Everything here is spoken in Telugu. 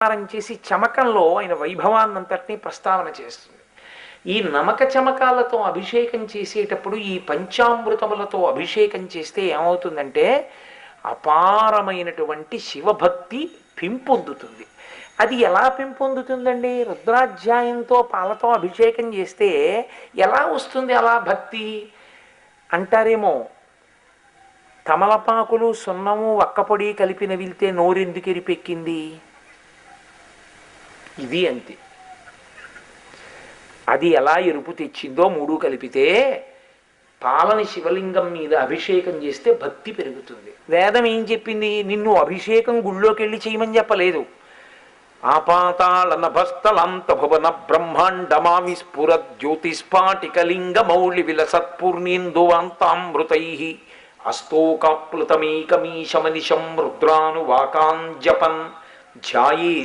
ప్రసారం చేసి చమకంలో ఆయన వైభవాన్నంతటినీ ప్రస్తావన చేస్తుంది. ఈ నమక చమకాలతో అభిషేకం చేసేటప్పుడు ఈ పంచామృతములతో అభిషేకం చేస్తే ఏమవుతుందంటే అపారమైనటువంటి శివభక్తి పెంపొందుతుంది. అది ఎలా పెంపొందుతుందండి? రుద్రాధ్యాయంతో పాలతో అభిషేకం చేస్తే ఎలా వస్తుంది అలా భక్తి? అంటారేమో తమలపాకులు సున్నము వక్కపొడి కలిపిన వెళ్తే నోరెందుకు ఎరిపెక్కింది? ఇది అంతే. అది ఎలా ఎరుపు తెచ్చిందో మూడు కలిపితే పాలని శివలింగం మీద అభిషేకం చేస్తే భక్తి పెరుగుతుంది. వేదం ఏం చెప్పింది? నిన్ను అభిషేకం గుళ్ళోకి వెళ్ళి చేయమని చెప్పలేదు. ఆపాతాళ నభస్థలంత భువన బ్రహ్మాండమావి స్ఫుర జ్యోతిస్పాటికలింగ మౌళి విలసత్పూర్ణేందువాంతామృతై అస్తోకాప్లుతమేకమీశమనిశం రుద్రానువాకాన్ జపన్ ధ్యాయేత్